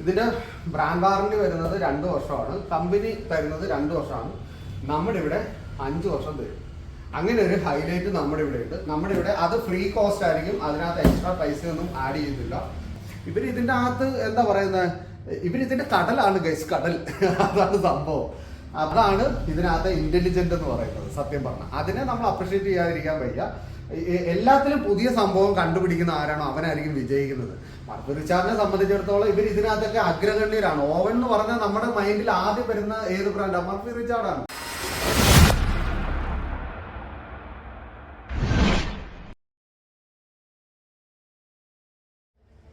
ഇതിന്റെ brand warranty വരുന്നത് രണ്ട് വർഷമാണ്. കമ്പനി തരുന്നത് രണ്ട് വർഷമാണ്. നമ്മുടെ ഇവിടെ അഞ്ച് വർഷം തരും. അങ്ങനെ ഒരു ഹൈലൈറ്റ് നമ്മുടെ ഇവിടെ ഉണ്ട് നമ്മുടെ ഇവിടെ അത് ഫ്രീ കോസ്റ്റ് ആയിരിക്കും. അതിനകത്ത് എക്സ്ട്രാ പൈസ ഒന്നും ആഡ് ചെയ്യുന്നില്ല. ഇവർ ഇതിന്റെ അകത്ത് എന്താ പറയുന്നത് ഇവർ ഇതിന്റെ കടലാണ് ഗൈസ് കടൽ. അതാണ് സംഭവം. അതാണ് ഇതിനകത്ത് ഇന്റലിജന്റ് എന്ന് പറയുന്നത് സത്യം പറഞ്ഞാൽ അതിനെ നമ്മൾ അപ്രിഷിയേറ്റ് ചെയ്യാതിരിക്കാൻ വയ്യ. എല്ലാത്തിലും പുതിയ സംഭവം കണ്ടുപിടിക്കുന്ന ആരാണോ അവനായിരിക്കും വിജയിക്കുന്നത്. മർഫ് റിച്ചാർഡിനെ സംബന്ധിച്ചിടത്തോളം ഇവർ ഇതിനകത്തൊക്കെ അഗ്രഗണ്യരാണ്. ഓവൻ എന്ന് പറഞ്ഞാൽ നമ്മുടെ മൈൻഡിൽ ആദ്യം വരുന്ന ഏത് ബ്രാൻഡാണ് മർഫി റിച്ചാർഡാണ്.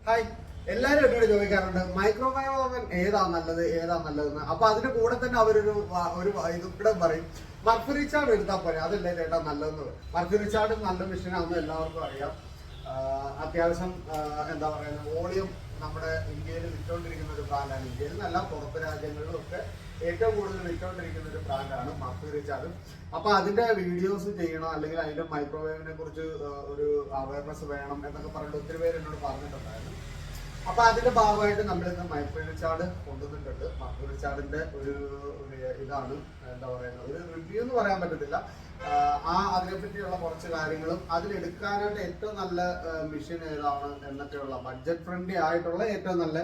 ഹായ് എല്ലാവരും എന്നോട് ചോദിക്കാറുണ്ട് മൈക്രോവേവ് ഓവൻ ഏതാ നല്ലത് ഏതാ നല്ലതെന്ന്? അപ്പൊ അതിന്റെ കൂടെ തന്നെ അവരൊരു ഒരു ഇത് ഇവിടെ പറയും മർഫി റിച്ചാർഡ് എടുത്താൽ പോരെ അതല്ലേ ചേട്ടാ നല്ലതെന്ന്. മർഫി റിച്ചാർഡ് നല്ല മെഷീനാണെന്ന് എല്ലാവർക്കും അറിയാം. അത്യാവശ്യം എന്താ പറയുക വോളിയം നമ്മുടെ ഇന്ത്യയിൽ വിറ്റോണ്ടിരിക്കുന്ന ഒരു ബ്രാൻഡാണ് ഇന്ത്യയിൽ നല്ല പുറത്ത് രാജ്യങ്ങളിലും ഒക്കെ ഏറ്റവും കൂടുതൽ വിറ്റോണ്ടിരിക്കുന്ന ഒരു ബ്രാൻഡാണ് മർഫി റിച്ചാർഡ് അപ്പൊ അതിന്റെ വീഡിയോസ് ചെയ്യണം? അല്ലെങ്കിൽ അതിന്റെ മൈക്രോവേവിനെ കുറിച്ച് ഒരു അവയർനെസ് വേണം എന്നൊക്കെ പറഞ്ഞിട്ട് ഒത്തിരി പേര് എന്നോട് പറഞ്ഞിട്ടുണ്ടായിരുന്നു. അപ്പൊ അതിന്റെ ഭാഗമായിട്ട് നമ്മൾ ഇന്ന് മൈക്രോ റിച്ചാർഡ് കൊണ്ടുവന്നിട്ടുണ്ട്. മൈക്രോ റിച്ചാർഡിന്റെ ഒരു ഇതാണ് എന്താ പറയുക ഒരു റിവ്യൂ എന്ന് പറയാൻ പറ്റത്തില്ല. ആ അതിനെ പറ്റിയുള്ള കുറച്ച് കാര്യങ്ങളും അതിലെടുക്കാനായിട്ട് ഏറ്റവും നല്ല മെഷീൻ ഏതാണ് എന്നൊക്കെയുള്ള ബഡ്ജറ്റ് ഫ്രണ്ട്ലി ആയിട്ടുള്ള ഏറ്റവും നല്ല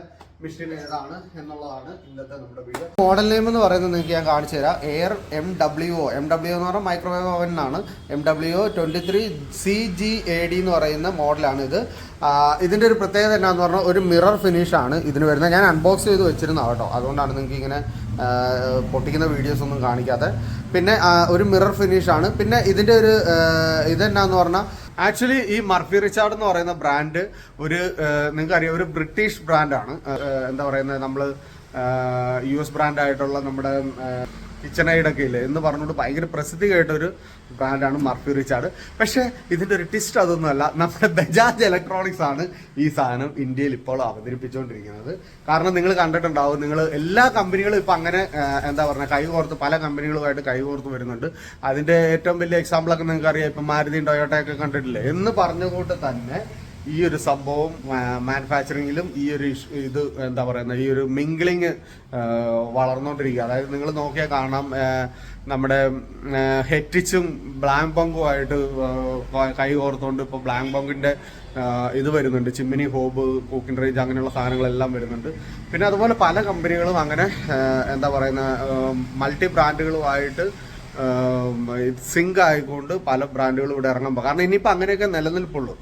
മെഷീൻ ഏതാണ് എന്നുള്ളതാണ് ഇന്നത്തെ നമ്മുടെ വീഡിയോ മോഡൽ നെയിം എന്ന് പറയുന്നത് നിങ്ങൾക്ക് ഞാൻ കാണിച്ചു തരാം. Air M W O M W എന്ന് പറഞ്ഞാൽ മൈക്രോവേവ് ഓവൻ എന്നാണ്. M W O twenty three C G A D എന്ന് പറയുന്ന മോഡലാണ് ഇത്. ആ, ഇതിന്റെ ഒരു പ്രത്യേകത എന്നാന്ന് പറഞ്ഞാൽ ഒരു മിറർ ഫിനിഷ് ആണ് ഇതിന് വരുന്നത്. ഞാൻ അൺബോക്സ് ചെയ്ത് വെച്ചിരുന്നു കേട്ടോ. അതുകൊണ്ടാണ് നിങ്ങൾക്ക് ഇങ്ങനെ പൊട്ടിക്കുന്ന വീഡിയോസ് ഒന്നും കാണിക്കാതെ. പിന്നെ ഒരു മിറർ ഫിനിഷ് ആണ്. പിന്നെ ഇതിന്റെ ഒരു ഇതെന്നാന്ന് പറഞ്ഞാൽ ആക്ച്വലി ഈ മർഫി റിച്ചാർഡ് എന്ന് പറയുന്ന ബ്രാൻഡ് ഒരു നിങ്ങൾക്ക് അറിയാം ഒരു ബ്രിട്ടീഷ് ബ്രാൻഡാണ് എന്താ പറയുന്നത് നമ്മൾ യു എസ് ബ്രാൻഡായിട്ടുള്ള നമ്മുടെ കിച്ചൺ ഐഡൊക്കെ ഇല്ലേ എന്ന് പറഞ്ഞുകൊണ്ട് ഭയങ്കര പ്രസിദ്ധി കേട്ടൊരു ബ്രാൻഡാണ് മർഫി റിച്ചാർഡ്. പക്ഷേ ഇതിന്റെ ഒരു ടിസ്റ്റ് അതൊന്നുമല്ല. നമ്മുടെ ബജാജ് ഇലക്ട്രോണിക്സ് ആണ് ഈ സാധനം ഇന്ത്യയിൽ ഇപ്പോൾ അവതരിപ്പിച്ചുകൊണ്ടിരിക്കുന്നത്. കാരണം നിങ്ങൾ കണ്ടിട്ടുണ്ടാവും നിങ്ങൾ എല്ലാ കമ്പനികളും ഇപ്പം അങ്ങനെ എന്താ പറയുക കൈകോർത്ത് പല കമ്പനികളുമായിട്ട് കൈകോർത്ത് വരുന്നുണ്ട്. അതിന്റെ ഏറ്റവും വലിയ എക്സാമ്പിളൊക്കെ നിങ്ങൾക്കറിയാം. ഇപ്പം മാരുതി ടൊയോട്ട ഒക്കെ കണ്ടിട്ടില്ലേ? എന്ന് പറഞ്ഞുകൊണ്ട് തന്നെ ഈ ഒരു സംഭവം മാനുഫാക്ചറിങ്ങിലും ഈ ഒരു ഇത് എന്താ പറയുന്നത് ഈ ഒരു മിംഗ്ലിങ് വളർന്നുകൊണ്ടിരിക്കുക അതായത് നിങ്ങൾ നോക്കിയാൽ കാണാം നമ്മുടെ ഹെറ്റിച്ചും ബ്ലാങ് പങ്കുമായിട്ട് കൈ കോർത്തുകൊണ്ട് ഇപ്പോൾ ബ്ലാങ് പങ്കിന്റെ ഇത് വരുന്നുണ്ട്. ചിമ്മിനി ഹോബ് കുക്കിംഗ് റേഞ്ച് അങ്ങനെയുള്ള സാധനങ്ങളെല്ലാം വരുന്നുണ്ട്. പിന്നെ അതുപോലെ പല കമ്പനികളും അങ്ങനെ എന്താ പറയുന്ന മൾട്ടി ബ്രാൻഡുകളുമായിട്ട് സിങ്ക് ആയിക്കൊണ്ട് പല ബ്രാൻഡുകളും ഇവിടെ ഇറങ്ങാൻ പോകും കാരണം ഇനിയിപ്പോൾ അങ്ങനെയൊക്കെ നിലനിൽപ്പുള്ളൂ.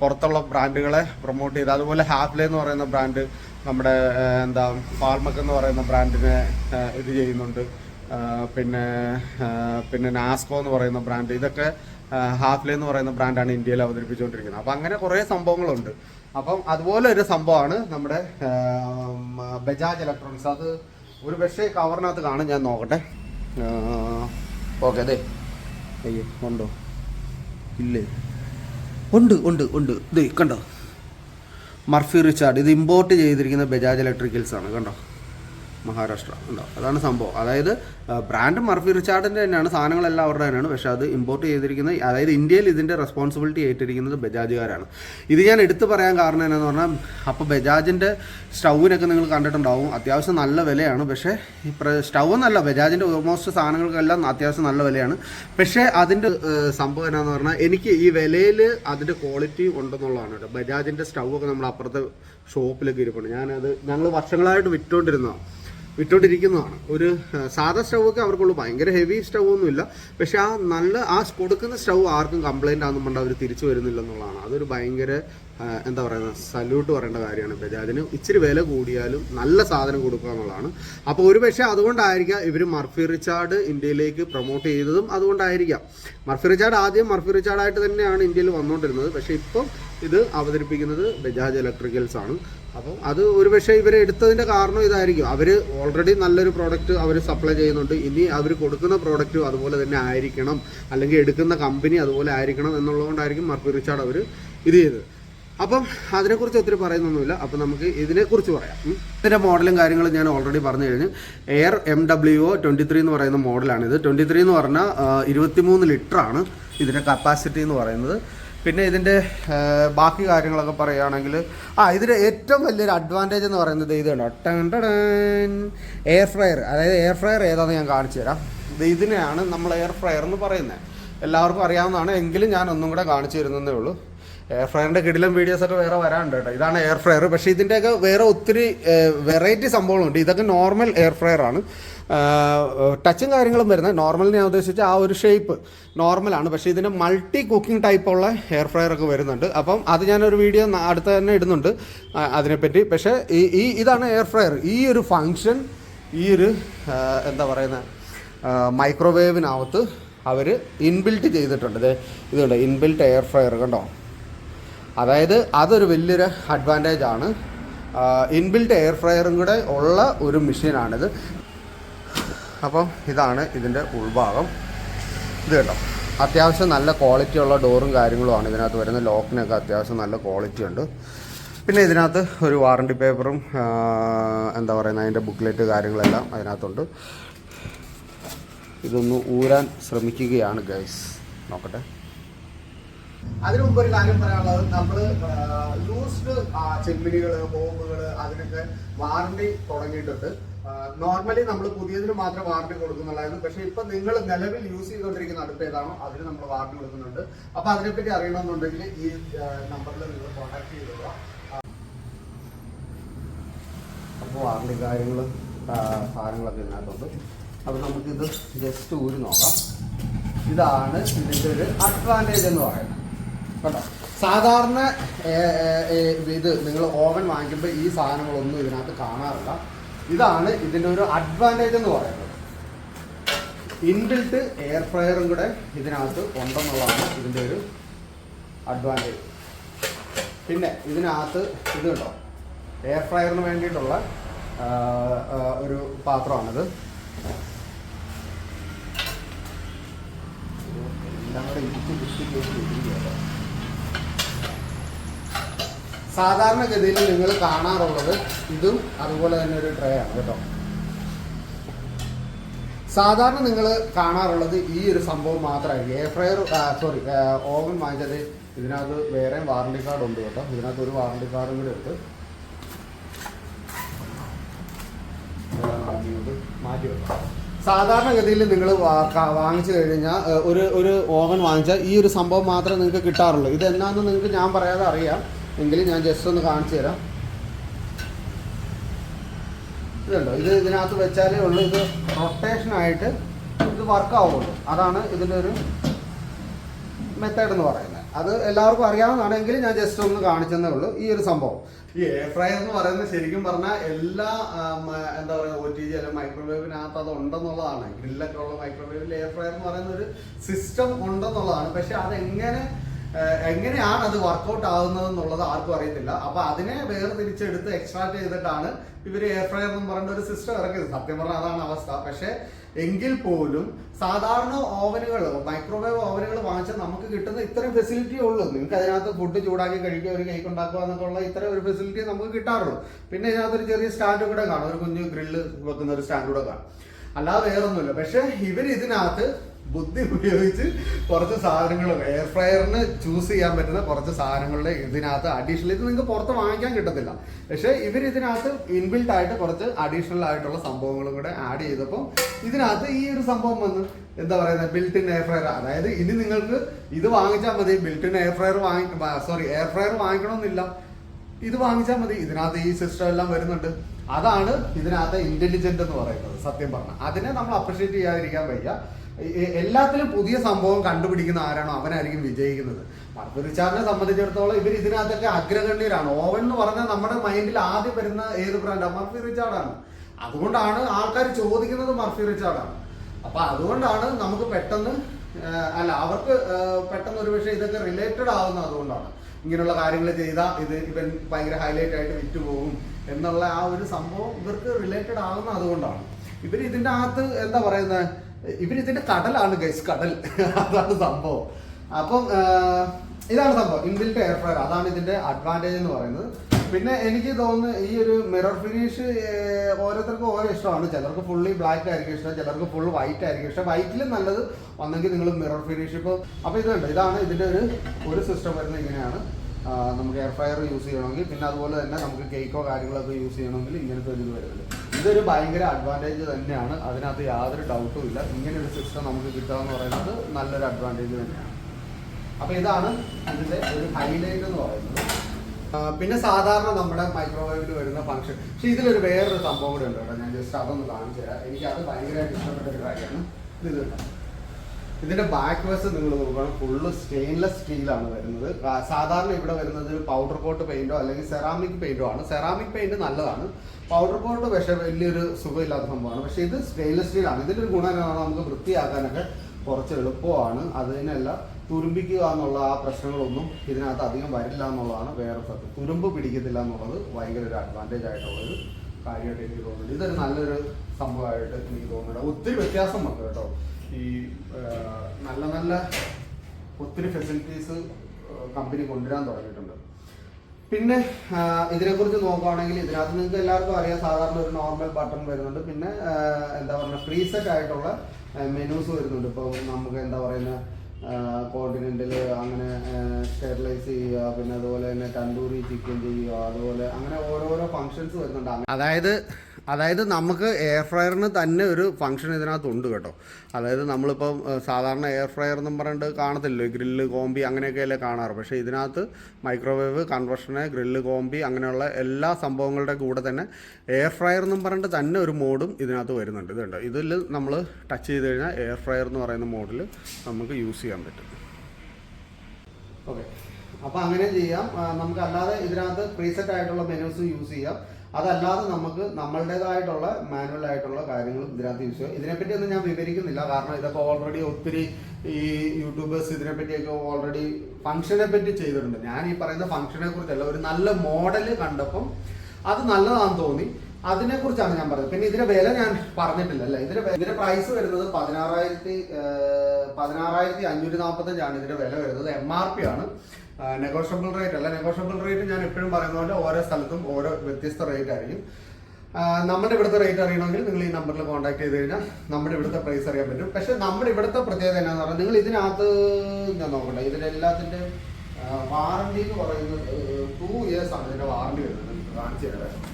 പുറത്തുള്ള ബ്രാൻഡുകളെ പ്രൊമോട്ട് ചെയ്ത് അതുപോലെ ഹാപ്ലെ എന്ന് പറയുന്ന ബ്രാൻഡ് നമ്മുടെ എന്താ ഫാർമക്ക് എന്ന് പറയുന്ന ബ്രാൻഡിനെ ഇത് ചെയ്യുന്നുണ്ട്. പിന്നെ പിന്നെ നാസ്കോ എന്ന് പറയുന്ന ബ്രാൻഡ് ഇതൊക്കെ ഹാഫ്ലെ എന്ന് പറയുന്ന ബ്രാൻഡാണ് ഇന്ത്യയിൽ അവതരിപ്പിച്ചുകൊണ്ടിരിക്കുന്നത്. അപ്പം അങ്ങനെ കുറേ സംഭവങ്ങളുണ്ട്. അപ്പം അതുപോലെ ഒരു സംഭവമാണ് നമ്മുടെ ബജാജ് ഇലക്ട്രോണിക്സ്. അത് ഒരു പക്ഷേ കവറിനകത്ത് കാണും ഞാൻ നോക്കട്ടെ. ഓക്കെ അതെ അയ്യോ ഉണ്ടോ? ഇല്ലേ? ഉണ്ട് ഉണ്ട് ഉണ്ട്. ഇത് കണ്ടോ? മർഫി റിച്ചാർഡ് ഇത് ഇമ്പോർട്ട് ചെയ്തിരിക്കുന്ന ബജാജ് ഇലക്ട്രിക്കൽസ് ആണ് കണ്ടോ? മഹാരാഷ്ട്ര. ഉണ്ടോ? അതാണ് സംഭവം. അതായത് ബ്രാൻഡ് മർഫി റിച്ചാർഡിന്റെ തന്നെയാണ് സാധനങ്ങളെല്ലാം അവരുടെ തന്നെയാണ്. പക്ഷേ അത് ഇമ്പോർട്ട് ചെയ്തിരിക്കുന്നത് അതായത് ഇന്ത്യയിൽ ഇതിന്റെ റെസ്പോൺസിബിലിറ്റി ഏറ്റിരിക്കുന്നത് ബജാജുകാരാണ്. ഇത് ഞാൻ എടുത്തു പറയാൻ കാരണം എന്നാന്ന് പറഞ്ഞാൽ അപ്പോൾ ബജാജിന്റെ സ്റ്റൗവിനൊക്കെ നിങ്ങൾ കണ്ടിട്ടുണ്ടാവും. അത്യാവശ്യം നല്ല വിലയാണ്. പക്ഷേ സ്റ്റൗ എന്നല്ല ബജാജിന്റെ ഓൾമോസ്റ്റ് സാധനങ്ങൾക്കെല്ലാം അത്യാവശ്യം നല്ല വിലയാണ്. പക്ഷേ അതിന്റെ സംഭവം എന്നാന്ന് പറഞ്ഞാൽ എനിക്ക് ഈ വിലയിൽ അതിന്റെ ക്വാളിറ്റി ഉണ്ടെന്നുള്ളതാണ് കേട്ടോ. ബജാജിന്റെ സ്റ്റൗ ഒക്കെ നമ്മൾ അപ്പുറത്തെ ഷോപ്പിലൊക്കെ ഇരിപ്പുണ്ട് ഞാനത് ഞങ്ങൾ വർഷങ്ങളായിട്ട് വിറ്റുകൊണ്ടിരുന്നതാണ് വിട്ടുകൊണ്ടിരിക്കുന്നതാണ് ഒരു സാധാ സ്റ്റൗവൊക്കെ അവർക്കുള്ളൂ. ഭയങ്കര ഹെവി സ്റ്റൗ ഒന്നുമില്ല പക്ഷെ ആ നല്ല ആ കൊടുക്കുന്ന സ്റ്റൗ ആർക്കും കംപ്ലൈന്റ് ആകുന്നുണ്ട് അവർ തിരിച്ചു വരുന്നില്ല എന്നുള്ളതാണ്. അതൊരു ഭയങ്കര എന്താ പറയുന്നത് സല്യൂട്ട് പറയേണ്ട കാര്യമാണ് ബജാജിന് ഇച്ചിരി വില കൂടിയാലും നല്ല സാധനം കൊടുക്കുക എന്നുള്ളതാണ്. അപ്പോൾ ഒരു പക്ഷേ അതുകൊണ്ടായിരിക്കാം ഇവർ മർഫി റിച്ചാർഡ് ഇന്ത്യയിലേക്ക് പ്രൊമോട്ട് ചെയ്തതും അതുകൊണ്ടായിരിക്കാം. മർഫി റിച്ചാർഡ് ആദ്യം മർഫി റിച്ചാർഡായിട്ട് തന്നെയാണ് ഇന്ത്യയിൽ വന്നുകൊണ്ടിരുന്നത് പക്ഷേ ഇപ്പം ഇത് അവതരിപ്പിക്കുന്നത് ബജാജ് ഇലക്ട്രിക്കൽസ് ആണ്. അപ്പോൾ അത് ഒരുപക്ഷെ ഇവരെ എടുത്തതിന്റെ കാരണം ഇതായിരിക്കും. അവർ ഓൾറെഡി നല്ലൊരു പ്രോഡക്റ്റ് അവർ സപ്ലൈ ചെയ്യുന്നുണ്ട്. ഇനി അവർ കൊടുക്കുന്ന പ്രോഡക്റ്റ് അതുപോലെ തന്നെ ആയിരിക്കണം. അല്ലെങ്കിൽ എടുക്കുന്ന കമ്പനി അതുപോലെ ആയിരിക്കണം എന്നുള്ളതുകൊണ്ടായിരിക്കും മർഫി റിച്ചാർഡ് അവർ ഇത് ചെയ്തത്. അപ്പം അതിനെക്കുറിച്ച് ഒത്തിരി പറയുന്നൊന്നുമില്ല. അപ്പം നമുക്ക് ഇതിനെക്കുറിച്ച് പറയാം. ഇതിന്റെ മോഡലും കാര്യങ്ങളും ഞാൻ ഓൾറെഡി പറഞ്ഞു കഴിഞ്ഞു. Air M W O twenty three എന്ന് പറയുന്ന മോഡലാണിത് ട്വന്റി ത്രീ എന്ന് പറഞ്ഞാൽ ഇരുപത്തിമൂന്ന് ലിറ്റർ ആണ് ഇതിന്റെ കപ്പാസിറ്റി എന്ന് പറയുന്നത്. പിന്നെ ഇതിന്റെ ബാക്കി കാര്യങ്ങളൊക്കെ പറയുകയാണെങ്കിൽ ആ ഇതിന്റെ ഏറ്റവും വലിയൊരു അഡ്വാന്റേജ് എന്ന് പറയുന്നത് ഇത് കണ്ടോ? എയർ ഫ്രയർ അതായത് എയർ ഫ്രയർ ഏതാണെന്ന് ഞാൻ കാണിച്ചു തരാം. ഇത് ഇതിനെയാണ് നമ്മൾ എയർ ഫ്രയർ എന്ന് പറയുന്നത്. എല്ലാവർക്കും അറിയാവുന്നതാണ് എങ്കിലും ഞാൻ ഒന്നും കൂടെ കാണിച്ചു തരുന്നതേ ഉള്ളൂ. എയർ ഫ്രയറിന്റെ കിടിലം വീഡിയോസ് ഒക്കെ വേറെ വരാനുണ്ട് കേട്ടോ. ഇതാണ് എയർ ഫ്രയർ പക്ഷേ ഇതിന്റെയൊക്കെ വേറെ ഒത്തിരി വെറൈറ്റി സംഭവങ്ങളുണ്ട്. ഇതൊക്കെ നോർമൽ എയർ ഫ്രയർ ആണ്. ടച്ചും കാര്യങ്ങളും വരുന്നത്. നോർമൽ ഞാൻ ഉദ്ദേശിച്ച ആ ഒരു ഷേപ്പ് നോർമലാണ് പക്ഷേ ഇതിന് മൾട്ടി കുക്കിംഗ് ടൈപ്പുള്ള ഹെയർ ഫ്രയർ ഒക്കെ വരുന്നുണ്ട്. അപ്പം അത് ഞാനൊരു വീഡിയോ അടുത്ത് തന്നെ ഇടുന്നുണ്ട്. അതിനെപ്പറ്റി. പക്ഷേ ഈ ഇതാണ് എയർ ഫ്രയർ ഈ ഒരു ഫങ്ഷൻ ഈ ഒരു എന്താ പറയുന്നത് മൈക്രോവേവിനകത്ത് അവർ ഇൻബിൽറ്റ് ചെയ്തിട്ടുണ്ട്. ദേ ഇതുണ്ട് ഇൻബിൽറ്റ് എയർ ഫ്രയർ കണ്ടോ? അതായത് അതൊരു വലിയൊരു അഡ്വാന്റേജ് ആണ്. ഇൻബിൽറ്റ് എയർ ഫ്രയറും കൂടെ ഉള്ള ഒരു മെഷീനാണിത് അപ്പം ഇതാണ് ഇതിന്റെ ഉൾഭാഗം. ഇത് കേട്ടോ അത്യാവശ്യം നല്ല ക്വാളിറ്റി ഉള്ള ഡോറും കാര്യങ്ങളുമാണ് ഇതിനകത്ത് വരുന്ന ലോക്കിനൊക്കെ അത്യാവശ്യം നല്ല ക്വാളിറ്റി ഉണ്ട്. പിന്നെ ഇതിനകത്ത് ഒരു വാറണ്ടി പേപ്പറും എന്താ പറയുന്നത് അതിന്റെ ബുക്ക്ലെറ്റ് കാര്യങ്ങളെല്ലാം അതിനകത്തുണ്ട്. ഇതൊന്ന് ഊരാൻ ശ്രമിക്കുകയാണ് ഗൈസ് നോക്കട്ടെ. അതിനു മുമ്പ് ഒരു കാര്യം പറയാനുള്ളത്. നമ്മൾ ലൂസ്ഡ് ചെമ്മിനികൾ ബോംബുകൾ അതിനൊക്കെ വാറണ്ടി തുടങ്ങിയിട്ടുണ്ട്. നോർമലി നമ്മൾ പുതിയതിന് മാത്രം വാറണ്ടി കൊടുക്കുന്നുള്ളായിരുന്നു പക്ഷെ ഇപ്പൊ നിങ്ങൾ നിലവിൽ യൂസ് ചെയ്തുകൊണ്ടിരിക്കുന്ന അടുപ്പ് ഏതാണോ അതിന് നമ്മൾ വാറണ്ടി കൊടുക്കുന്നുണ്ട്. അപ്പൊ അതിനെപ്പറ്റി അറിയണമെന്നുണ്ടെങ്കിൽ ഈ നമ്പറിൽ നിങ്ങൾ കോൺടാക്ട് ചെയ്തോളാം. അപ്പോൾ വാറണ്ടി കാര്യങ്ങളും സാധനങ്ങളൊക്കെ ഇതിനകത്തുണ്ട്. അപ്പോൾ നമുക്കിത് ജസ്റ്റ് ഊരി നോക്കാം. ഇതാണ് ഇതിന്റെ ഒരു അഡ്വാന്റേജ് എന്ന് പറയുന്നത്. കേട്ടോ? സാധാരണ ഇത് നിങ്ങൾ ഓവൻ വാങ്ങിക്കുമ്പോൾ ഈ സാധനങ്ങളൊന്നും ഇതിനകത്ത് കാണാറില്ല. ഇതാണ് ഇതിന്റെ ഒരു അഡ്വാന്റേജ് എന്ന് പറയുന്നത്. ഇൻബിൽട്ട് എയർ ഫ്രയറും കൂടെ ഇതിനകത്ത് ഉണ്ടെന്നുള്ളതാണ് ഇതിന്റെ ഒരു അഡ്വാന്റേജ് പിന്നെ ഇതിനകത്ത് ഇത് എയർ ഫ്രയറിന് വേണ്ടിയിട്ടുള്ള ഒരു പാത്രമാണിത്. എല്ലാം കൂടെ ഇരിക്കും. സാധാരണഗതിയിൽ നിങ്ങൾ കാണാറുള്ളത് ഇതും അതുപോലെ തന്നെ ഒരു ട്രേ ആണ് കേട്ടോ. സാധാരണ നിങ്ങൾ കാണാറുള്ളത് ഈ ഒരു സംഭവം മാത്രമായിരിക്കും. എയർ ഫ്രയർ സോറി ഓവൻ വാങ്ങിച്ചത് ഇതിനകത്ത് വേറെ വാറണ്ടി കാർഡ് ഉണ്ട് കേട്ടോ. ഇതിനകത്ത് ഒരു വാറണ്ടി കാർഡും കൂടെ ഉണ്ട്. മാറ്റി വെക്കാം. സാധാരണഗതിയിൽ നിങ്ങൾ വാങ്ങിച്ചു കഴിഞ്ഞാൽ ഒരു ഒരു ഓവൻ വാങ്ങിച്ചാൽ ഈ ഒരു സംഭവം മാത്രമേ നിങ്ങൾക്ക് കിട്ടാറുള്ളൂ. ഇതെന്നാന്ന് നിങ്ങൾക്ക് ഞാൻ പറയാതെ അറിയാം. എങ്കിലും ഞാൻ ജസ്റ്റ് ഒന്ന് കാണിച്ചു തരാം. ഇതുണ്ടോ? ഇത് ഇതിനകത്ത് വെച്ചാലേ ഉള്ളൂ. ഇത് റൊട്ടേഷനായിട്ട് ഇത് വർക്ക് ആവുള്ളൂ. അതാണ് ഇതിന്റെ ഒരു മെത്തേഡ് എന്ന് പറയുന്നത്. അത് എല്ലാവർക്കും അറിയാവുന്നതാണെങ്കിൽ ഞാൻ ജസ്റ്റ് ഒന്ന് കാണിച്ചെന്നേ ഉള്ളൂ. ഈ ഒരു സംഭവം. ഈ എയർ ഫ്രയർ എന്ന് പറയുന്നത് ശരിക്കും പറഞ്ഞാൽ എല്ലാ എന്താ പറയുക ഒ ടി ജി അല്ലെങ്കിൽ മൈക്രോവേവിനകത്ത് അത് ഉണ്ടെന്നുള്ളതാണ്. ഗ്രില്ലൊക്കെ ഉള്ള മൈക്രോവേവിൽ എയർ ഫ്രയർ എന്ന് പറയുന്ന ഒരു സിസ്റ്റം ഉണ്ടെന്നുള്ളതാണ്. പക്ഷെ അതെങ്ങനെ എങ്ങനെയാണ് അത് വർക്കൗട്ട് ആകുന്നത് എന്നുള്ളത് ആർക്കും അറിയത്തില്ല. അപ്പൊ അതിനെ വേറെ വേർതിരിച്ചെടുത്ത് എക്സ്ട്രാക്ട് ചെയ്തിട്ടാണ് ഇവർ എയർ ഫ്രയർ എന്ന് പറയുന്ന ഒരു സിസ്റ്റം ഇറക്കിയത്. സത്യം പറഞ്ഞാൽ അതാണ് അവസ്ഥ. പക്ഷെ എങ്കിൽ പോലും സാധാരണ ഓവനുകൾ മൈക്രോവേവ് ഓവനുകൾ വാങ്ങിച്ചാൽ നമുക്ക് കിട്ടുന്ന ഇത്രയും ഫെസിലിറ്റി ഉള്ളൂ. നിങ്ങൾക്ക് അതിനകത്ത് ഫുഡ് ചൂടാക്കി കഴിക്കുക ഒരു കേക്ക് ഉണ്ടാക്കുക എന്നൊക്കെയുള്ള ഇത്ര ഒരു ഫെസിലിറ്റി നമുക്ക് കിട്ടാറുള്ളൂ. പിന്നെ ഇതിനകത്ത് ഒരു ചെറിയ സ്റ്റാൻഡ് കൂടെ കാണും. ഒരു കുഞ്ഞു ഗ്രില്ല് വെക്കുന്ന ഒരു സ്റ്റാൻഡ് കൂടെ കാണും. അല്ലാതെ വേറൊന്നുമില്ല. പക്ഷെ ഇവർ ഇതിനകത്ത് ബുദ്ധി ഉപയോഗിച്ച് കുറച്ച് സാധനങ്ങൾ എയർ ഫ്രയറിന് ചൂസ് ചെയ്യാൻ പറ്റുന്ന കുറച്ച് സാധനങ്ങളുടെ ഇതിനകത്ത് അഡീഷണൽ ഇത് നിങ്ങൾക്ക് പുറത്ത് വാങ്ങിക്കാൻ കിട്ടത്തില്ല. പക്ഷേ ഇവർ ഇതിനകത്ത് ഇൻബിൽട്ട് ആയിട്ട് കുറച്ച് അഡീഷണൽ ആയിട്ടുള്ള സംഭവങ്ങളും കൂടെ ആഡ് ചെയ്തപ്പോൾ ഇതിനകത്ത് ഈ ഒരു സംഭവം വന്ന് എന്താ പറയുന്നത് ബിൽറ്റ് ഇൻ എയർ ഫ്രയർ അതായത് ഇനി നിങ്ങൾക്ക് ഇത് വാങ്ങിച്ചാൽ മതി ബിൽറ്റ് ഇൻ എയർ ഫ്രയർ വാങ്ങി സോറി എയർ ഫ്രയർ വാങ്ങിക്കണമെന്നില്ല. ഇത് വാങ്ങിച്ചാൽ മതി. ഇതിനകത്ത് ഈ സിസ്റ്റം എല്ലാം വരുന്നുണ്ട്. അതാണ് ഇതിനകത്ത് ഇന്റലിജന്റ് എന്ന് പറയുന്നത് സത്യം പറഞ്ഞാൽ അതിനെ നമ്മൾ അപ്രിഷിയേറ്റ് ചെയ്യാതിരിക്കാൻ വയ്യ. എല്ലാത്തിലും പുതിയ സംഭവം കണ്ടുപിടിക്കുന്ന ആരാണോ അവനായിരിക്കും വിജയിക്കുന്നത്. മർഫ് റിച്ചാർഡിനെ സംബന്ധിച്ചിടത്തോളം ഇവർ ഇതിനകത്തൊക്കെ അഗ്രഗണ്യരാണ് ഓവൻ എന്ന് പറഞ്ഞാൽ നമ്മുടെ മൈൻഡിൽ ആദ്യം വരുന്ന ഏത് ബ്രാൻഡാണ് മർഫി റിച്ചാർഡാണ്. അതുകൊണ്ടാണ് ആൾക്കാർ ചോദിക്കുന്നത് മർഫി റിച്ചാർഡാണ്. അപ്പൊ അതുകൊണ്ടാണ് നമുക്ക് പെട്ടെന്ന് അല്ല അവർക്ക് പെട്ടെന്ന് ഒരു പക്ഷേ ഇതൊക്കെ റിലേറ്റഡ് ആവുന്നത് അതുകൊണ്ടാണ്. ഇങ്ങനെയുള്ള കാര്യങ്ങൾ ചെയ്താൽ ഇത് ഇവൻ ഭയങ്കര ഹൈലൈറ്റ് ആയിട്ട് വിറ്റ് പോകും എന്നുള്ള ആ ഒരു സംഭവം ഇവർക്ക് റിലേറ്റഡ് ആവുന്ന അതുകൊണ്ടാണ്. ഇവർ ഇതിന്റെ അകത്ത് എന്താ പറയുന്നത് ഇവർ ഇതിന്റെ കടലാണ് ഗൈസ് കടൽ. അതാണ് സംഭവം. അപ്പം ഇതാണ് സംഭവം. ഇൻബിൽറ്റ് എയർ ഫ്രയർ അതാണ് ഇതിന്റെ അഡ്വാന്റേജ് എന്ന് പറയുന്നത്. പിന്നെ എനിക്ക് തോന്നുന്നു ഈ ഒരു മിറർ ഫിനിഷ് ഓരോരുത്തർക്കും ഓരോ ഇഷ്ടമാണ്. ചിലർക്ക് ഫുള്ളി ബ്ലാക്ക് ആയിരിക്കും ഇഷ്ടം ചിലർക്ക് ഫുൾ വൈറ്റ് ആയിരിക്കും ഇഷ്ടം. വൈറ്റിലും നല്ലത് വന്നെങ്കിൽ നിങ്ങൾ മിറർ ഫിനിഷ് ഇപ്പോൾ അപ്പോൾ ഇതുണ്ട് ഇതാണ് ഇതിന്റെ ഒരു ഒരു സിസ്റ്റം വരുന്നത് ഇങ്ങനെയാണ്. നമുക്ക് എയർ ഫ്രയർ യൂസ് ചെയ്യണമെങ്കിൽ പിന്നെ അതുപോലെ തന്നെ നമുക്ക് കേക്കോ കാര്യങ്ങളൊക്കെ യൂസ് ചെയ്യണമെങ്കിൽ ഇങ്ങനത്തെ ഒരു ഇത് വരുന്നത് ഇതൊരു ഭയങ്കര അഡ്വാന്റേജ് തന്നെയാണ്. അതിനകത്ത് യാതൊരു ഡൗട്ടും ഇല്ല. ഇങ്ങനെ ഒരു സിസ്റ്റം നമുക്ക് കിട്ടുക എന്ന് പറയുന്നത് നല്ലൊരു അഡ്വാന്റേജ് തന്നെയാണ്. അപ്പോൾ ഇതാണ് ഇതിന്റെ ഒരു ഹൈലൈറ്റ് എന്ന് പറയുന്നത്. പിന്നെ സാധാരണ നമ്മുടെ മൈക്രോവേവിൽ വരുന്ന ഫംഗ്ഷൻ പക്ഷേ ഇതിലൊരു വേറൊരു സംഭവം കൂടെ ഉണ്ട് കേട്ടോ. ഞാൻ ജസ്റ്റ് അതൊന്ന് കാണിച്ചു തരാം എനിക്ക് അത് ഭയങ്കരമായിട്ട് ഇഷ്ടപ്പെട്ട ഒരു കാര്യമാണ്. ഇത്? ഇതിന്റെ ബാക്ക് വശം നിങ്ങൾ നോക്കുകയാണ് ഫുള്ള് സ്റ്റെയിൻലെസ് സ്റ്റീലാണ് വരുന്നത്. സാധാരണ ഇവിടെ വരുന്നത് പൗഡർ കോട്ട് പെയിന്റോ അല്ലെങ്കിൽ സെറാമിക് പെയിന്റോ ആണ്. സെറാമിക് പെയിന്റ് നല്ലതാണ്. പൗഡർ കോട്ട് പക്ഷെ വലിയൊരു സുഖമില്ലാത്ത സംഭവമാണ്. പക്ഷെ ഇത് സ്റ്റെയിൻലെസ് സ്റ്റീലാണ് ഇതിന്റെ ഒരു ഗുണം എന്താണ് നമുക്ക് വൃത്തിയാക്കാനൊക്കെ കുറച്ച് എളുപ്പമാണ്. അതിനല്ല തുരുമ്പിക്കുക എന്നുള്ള ആ പ്രശ്നങ്ങളൊന്നും ഇതിനകത്ത് അധികം വരില്ല എന്നുള്ളതാണ് വേറെ സത്യം. തുരുമ്പ് പിടിക്കത്തില്ല എന്നുള്ളത് ഭയങ്കര ഒരു അഡ്വാന്റേജ് ആയിട്ടുള്ളൊരു കാര്യമായിട്ട് എനിക്ക് തോന്നുന്നുണ്ട്. ഇതൊരു നല്ലൊരു സംഭവമായിട്ട് എനിക്ക് തോന്നുന്നുണ്ട്. ഒത്തിരി വ്യത്യാസം വന്നു കേട്ടോ. ഈ നല്ല നല്ല ഒത്തിരി ഫെസിലിറ്റീസ് കമ്പനി കൊണ്ടുവരാൻ തുടങ്ങിയിട്ടുണ്ട്. പിന്നെ ഇതിനെക്കുറിച്ച് നോക്കുകയാണെങ്കിൽ ഇതിനകത്ത് നിങ്ങൾക്ക് എല്ലാവർക്കും അറിയാം സാധാരണ ഒരു നോർമൽ ബട്ടൺ വരുന്നുണ്ട്. പിന്നെ എന്താ പറയുക പ്രീസെറ്റ് ആയിട്ടുള്ള മെനൂസ് വരുന്നുണ്ട്. ഇപ്പോൾ നമുക്ക് എന്താ പറയുന്ന കോണ്ടിനെന്റിൽ അങ്ങനെ സ്റ്റെറിലൈസ് ചെയ്യുക പിന്നെ അതുപോലെ തന്നെ തണ്ടൂരി ചിക്കൻ ചെയ്യുക അതുപോലെ അങ്ങനെ ഓരോരോ ഫങ്ഷൻസ് വരുന്നുണ്ട്. അതായത് അതായത് നമുക്ക് എയർ ഫ്രയറിന് തന്നെ ഒരു ഫംഗ്ഷൻ ഇതിനകത്തുണ്ട് കേട്ടോ. അതായത് നമ്മളിപ്പം സാധാരണ എയർ ഫ്രയർ എന്നും പറഞ്ഞിട്ട് കാണത്തില്ലല്ലോ. ഗ്രില്ല് കോമ്പി അങ്ങനെയൊക്കെയല്ലേ കാണാറ്. പക്ഷേ ഇതിനകത്ത് മൈക്രോവേവ് കൺവെർഷന് ഗ്രില്ല് കോമ്പി അങ്ങനെയുള്ള എല്ലാ സംഭവങ്ങളുടെ കൂടെ തന്നെ എയർ ഫ്രയർ എന്നും പറഞ്ഞിട്ട് തന്നെ ഒരു മോഡും ഇതിനകത്ത് വരുന്നുണ്ട്. ഇതുണ്ട് ഇതിൽ നമ്മൾ ടച്ച് ചെയ്ത് കഴിഞ്ഞാൽ എയർ ഫ്രയർ എന്ന് പറയുന്ന മോഡിൽ നമുക്ക് യൂസ് ചെയ്യാൻ പറ്റും. ഓക്കെ അപ്പോൾ അങ്ങനെ ചെയ്യാം. നമുക്ക് അല്ലാതെ ഇതിനകത്ത് പ്രീസെറ്റ് ആയിട്ടുള്ള മെനൂസ് യൂസ് ചെയ്യാം. അതല്ലാതെ നമുക്ക് നമ്മളുടേതായിട്ടുള്ള മാനുവൽ ആയിട്ടുള്ള കാര്യങ്ങളും ഇതിനകത്ത് യൂസ് ചെയ്യുക ഇതിനെപ്പറ്റി ഒന്നും ഞാൻ വിവരിക്കുന്നില്ല. കാരണം ഇതൊക്കെ ഓൾറെഡി ഒത്തിരി ഈ യൂട്യൂബേഴ്സ് ഇതിനെപ്പറ്റിയൊക്കെ ഓൾറെഡി ഫംഗ്ഷനെ പറ്റി ചെയ്തിട്ടുണ്ട്. ഞാൻ ഈ പറയുന്ന ഫംഗ്ഷനെ കുറിച്ചല്ല ഒരു നല്ല മോഡൽ കണ്ടപ്പം അത് നല്ലതാണെന്ന് തോന്നി. അതിനെ കുറിച്ചാണ് ഞാൻ പറഞ്ഞത്. പിന്നെ ഇതിന്റെ വില ഞാൻ പറഞ്ഞിട്ടില്ല അല്ലേ? ഇതിന്റെ ഇതിന്റെ പ്രൈസ് വരുന്നത് പതിനാറായിരത്തി പതിനാറായിരത്തി അഞ്ഞൂറ്റി നാൽപ്പത്തഞ്ചാണ് ഇതിന്റെ വില വരുന്നത്. എം ആർ പി ആണ്. നെഗോഷ്യബിൾ റേറ്റ് അല്ല. നെഗോഷ്യബിൾ റേറ്റ് ഞാൻ എപ്പോഴും പറയുന്ന പോലെ ഓരോ സ്ഥലത്തും ഓരോ വ്യത്യസ്ത റേറ്റ് ആയിരിക്കും. നമ്മുടെ ഇവിടുത്തെ റേറ്റ് അറിയണമെങ്കിൽ നിങ്ങൾ ഈ നമ്പറിൽ കോൺടാക്ട് ചെയ്ത് കഴിഞ്ഞാൽ നമ്മുടെ ഇവിടുത്തെ പ്രൈസ് അറിയാൻ പറ്റും. പക്ഷെ നമ്മുടെ ഇവിടുത്തെ പ്രത്യേകത എന്നാന്ന് പറഞ്ഞാൽ നിങ്ങൾ ഇതിനകത്ത് ഞാൻ നോക്കട്ടെ. ഇതിലെല്ലാത്തിന്റെ വാറണ്ടി എന്ന് പറയുന്നത് ടു ഇയേഴ്സ് ആണ് ഇതിന്റെ വാറണ്ടി വരുന്നത്. കാണിച്ചു തരാം.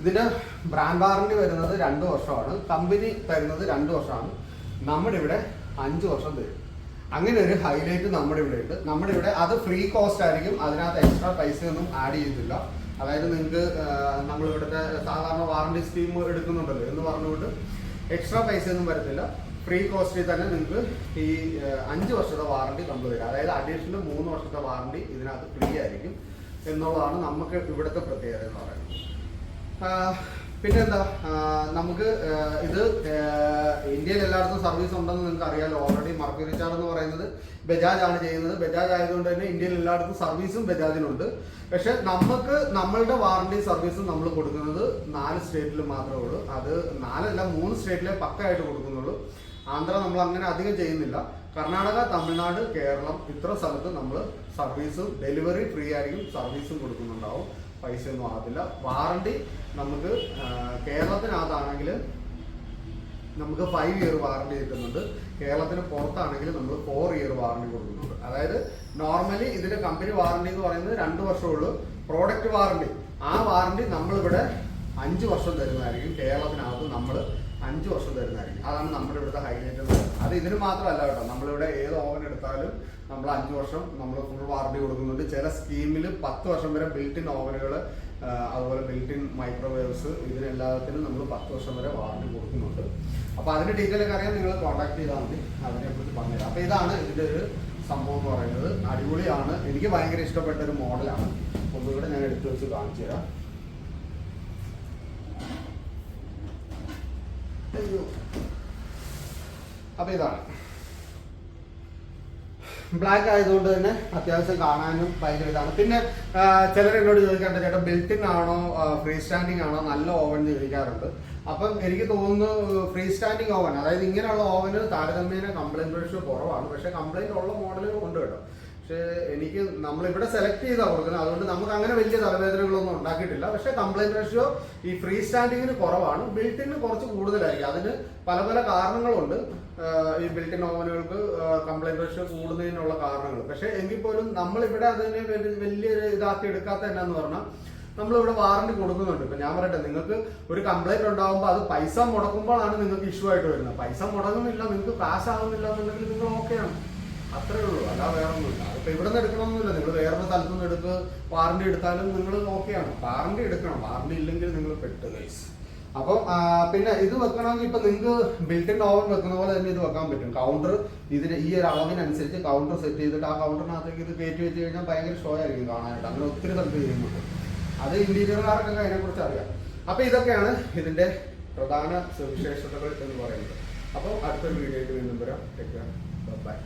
ഇതിന്റെ ബ്രാൻഡ് വാറണ്ടി വരുന്നത് രണ്ട് വർഷമാണ്. കമ്പനി തരുന്നത് രണ്ട് വർഷമാണ്. നമ്മുടെ ഇവിടെ അഞ്ച് വർഷം തരും. അങ്ങനെ ഒരു ഹൈലൈറ്റ് നമ്മുടെ ഇവിടെ ഉണ്ട്. നമ്മുടെ ഇവിടെ അത് ഫ്രീ കോസ്റ്റ് ആയിരിക്കും. അതിനകത്ത് എക്സ്ട്രാ പൈസയൊന്നും ആഡ് ചെയ്തില്ല അതായത് നിങ്ങൾക്ക് നമ്മൾ ഇവിടുത്തെ സാധാരണ വാറണ്ടി സ്കീം എടുക്കുന്നുണ്ടല്ലോ എന്ന് പറഞ്ഞുകൊണ്ട് എക്സ്ട്രാ പൈസ ഒന്നും വരത്തില്ല ഫ്രീ കോസ്റ്റിൽ തന്നെ നിങ്ങൾക്ക് ഈ അഞ്ച് വർഷത്തെ വാറണ്ടി നമ്മൾ തരാം. അതായത് അഡീഷണൽ മൂന്ന് വർഷത്തെ വാറണ്ടി ഇതിനകത്ത് ഫ്രീ ആയിരിക്കും എന്നുള്ളതാണ് നമുക്ക് ഇവിടുത്തെ പ്രത്യേകത എന്ന് പറയുന്നത്. പിന്നെന്താ നമുക്ക് ഇത് ഇന്ത്യയിൽ എല്ലായിടത്തും സർവീസ് ഉണ്ടെന്ന് നിങ്ങൾക്ക് അറിയാലോ ഓൾറെഡി മർക്കി റിച്ചാർഡ് എന്ന് പറയുന്നത് ബജാജ് ആണ് ചെയ്യുന്നത്. ബജാജ് ആയതുകൊണ്ട് തന്നെ ഇന്ത്യയിൽ എല്ലായിടത്തും സർവീസും ബജാജിനുണ്ട് പക്ഷെ നമുക്ക് നമ്മളുടെ വാറണ്ടി സർവീസും നമ്മൾ കൊടുക്കുന്നത് നാല് സ്റ്റേറ്റിൽ മാത്രമേ ഉള്ളൂ. അത് നാലല്ല മൂന്ന് സ്റ്റേറ്റിലെ പക്കായിട്ട് കൊടുക്കുന്നുള്ളൂ. ആന്ധ്ര നമ്മൾ അങ്ങനെ അധികം ചെയ്യുന്നില്ല. കർണാടക തമിഴ്നാട് കേരളം ഇത്ര സ്ഥലത്ത് നമ്മൾ സർവീസും ഡെലിവറി ഫ്രീ ആയിരിക്കും സർവീസും കൊടുക്കുന്നുണ്ടാവും. പൈസ ഒന്നും ആകത്തില്ല. വാറണ്ടി നമുക്ക് കേരളത്തിനകത്താണെങ്കിൽ നമുക്ക് ഫൈവ് ഇയർ വാറണ്ടി കിട്ടുന്നുണ്ട്. കേരളത്തിന് പുറത്താണെങ്കിൽ നമ്മൾ ഫോർ ഇയർ വാറണ്ടി കൊടുക്കുന്നുണ്ട്. അതായത് നോർമലി ഇതിന്റെ കമ്പനി വാറണ്ടി എന്ന് പറയുന്നത് രണ്ട് വർഷമുള്ളൂ പ്രോഡക്റ്റ് വാറണ്ടി ആ വാറണ്ടി നമ്മളിവിടെ അഞ്ച് വർഷം തരുന്നതായിരിക്കും. കേരളത്തിനകത്ത് നമ്മൾ അഞ്ച് വർഷം തരുന്നതായിരിക്കും. അതാണ് നമ്മുടെ ഇവിടുത്തെ ഹൈലൈറ്റ് അത് ഇതിന് മാത്രമല്ല കേട്ടോ. നമ്മളിവിടെ ഏത് ഓവൻ എടുത്താലും നമ്മൾ അഞ്ച് വർഷം നമ്മൾ ഫുൾ വാറണ്ടി കൊടുക്കുന്നുണ്ട്. ചില സ്കീമിൽ പത്ത് വർഷം വരെ ബിൽറ്റിൻ ഓവനുകൾ അതുപോലെ ബിൽറ്റിൻ മൈക്രോവേവ്സ് ഇതിനെല്ലാത്തിനും നമ്മൾ പത്ത് വർഷം വരെ വാറണ്ടി കൊടുക്കുന്നുണ്ട്. അപ്പോൾ അതിന്റെ ഡീറ്റെയിൽ ഒക്കെ അറിയാൻ നിങ്ങൾ കോൺടാക്ട് ചെയ്താൽ മതി. അതിനെക്കുറിച്ച് പറഞ്ഞുതരാം. അപ്പോൾ ഇതാണ് ഇതിന്റെ ഒരു സംഭവം എന്ന് പറയുന്നത്. അടിപൊളിയാണ്. എനിക്ക് ഭയങ്കര ഇഷ്ടപ്പെട്ട ഒരു മോഡലാണ്. ഒന്നുകൂടെ ഞാൻ എടുത്തു വെച്ച് കാണിച്ചു തരാം. അയ്യോ. അപ്പൊ ഇതാണ്. ബ്ലാക്ക് ആയതുകൊണ്ട് തന്നെ അത്യാവശ്യം കാണാനും ഭയങ്കര ഇതാണ്. പിന്നെ ചിലർ എന്നോട് ചോദിക്കാറുണ്ട് ചേട്ടാ ബിൽറ്റിൻ ആണോ ഫ്രീ സ്റ്റാൻഡിങ് ആണോ? നല്ല ഓവൻ എന്ന് ചോദിക്കാറുണ്ട്. അപ്പം എനിക്ക് തോന്നുന്നു ഫ്രീ സ്റ്റാൻഡിങ് ഓവൻ അതായത് ഇങ്ങനെയുള്ള ഓവന് താരതമ്യേന കംപ്ലൈന്റ് പ്രഷർ കുറവാണ്. പക്ഷെ കംപ്ലൈന്റ് ഉള്ള മോഡലുകൾ ഉണ്ട് കേട്ടോ. പക്ഷെ എനിക്ക് നമ്മളിവിടെ സെലക്ട് ചെയ്താൽ കൊടുക്കുന്നത്. അതുകൊണ്ട് നമുക്ക് അങ്ങനെ വലിയ തലവേദനകളൊന്നും ഉണ്ടാക്കിയിട്ടില്ല. പക്ഷേ കംപ്ലൈന്റ് റേഷ്യോ ഈ ഫ്രീ സ്റ്റാൻഡിങ്ങിന് കുറവാണ്. ബിൽറ്റിന് കുറച്ച് കൂടുതലായിരിക്കും. അതിന് പല പല കാരണങ്ങളുണ്ട്. ഈ ബിൽറ്റിൻ ഓവനുകൾക്ക് കംപ്ലൈന്റ് റേഷ്യോ കൂടുന്നതിനുള്ള കാരണങ്ങൾ. പക്ഷേ എങ്കിൽ പോലും നമ്മളിവിടെ അതിനെ വലിയ- വലിയൊരു ഇതാക്കി എടുക്കാത്ത എന്നാന്ന് പറഞ്ഞാൽ നമ്മളിവിടെ വാറണ്ടി കൊടുക്കുന്നുണ്ട്. ഇപ്പൊ ഞാൻ പറയട്ടെ നിങ്ങൾക്ക് ഒരു കംപ്ലൈന്റ് ഉണ്ടാകുമ്പോൾ അത് പൈസ മുടക്കുമ്പോഴാണ് നിങ്ങൾക്ക് ഇഷ്യൂ ആയിട്ട് വരുന്നത്. പൈസ മുടങ്ങുന്നില്ല നിങ്ങൾക്ക് കാശ് ആകുന്നില്ല എന്നുണ്ടെങ്കിൽ നിങ്ങൾ ഓക്കെയാണ് അത്രേ ഉള്ളൂ. അല്ലാതെ വേറെ ഒന്നുമില്ല ഇവിടെ നിന്ന് എടുക്കണമെന്നില്ല നിങ്ങൾ വേറെ സ്ഥലത്തു നിന്ന് എടുത്ത് വാറണ്ടി എടുത്താലും നിങ്ങൾ ഓക്കെയാണ് വാറണ്ടി എടുക്കണം. വാറണ്ടി ഇല്ലെങ്കിൽ നിങ്ങൾ പെട്ട് ഗൈസ് അപ്പം പിന്നെ ഇത് വെക്കണമെങ്കിൽ ഇപ്പൊ നിങ്ങൾക്ക് ബിൽറ്റിൻ ഓവൻ വെക്കുന്ന പോലെ തന്നെ ഇത് വെക്കാൻ പറ്റും. കൗണ്ടർ ഇതിന് ഈ ഒരു അളവിനനുസരിച്ച് കൗണ്ടർ സെറ്റ് ചെയ്തിട്ട് ആ കൗണ്ടറിനകത്തേക്ക് ഇത് കയറ്റി വെച്ച് കഴിഞ്ഞാൽ ഭയങ്കര ഷോ ആയിരിക്കും കാണാനായിട്ട്. അങ്ങനെ ഒത്തിരി സ്ഥലത്ത് ചെയ്യുന്നുണ്ട് അത് ഇന്റീരിയർകാർക്കൊക്കെ അതിനെക്കുറിച്ച് അറിയാം. അപ്പൊ ഇതൊക്കെയാണ് ഇതിന്റെ പ്രധാന സവിശേഷതകൾ എന്ന് പറയുന്നത്. അപ്പോൾ അടുത്തൊരു വീഡിയോ ആയിട്ട് വീണ്ടും വരാം. ബൈ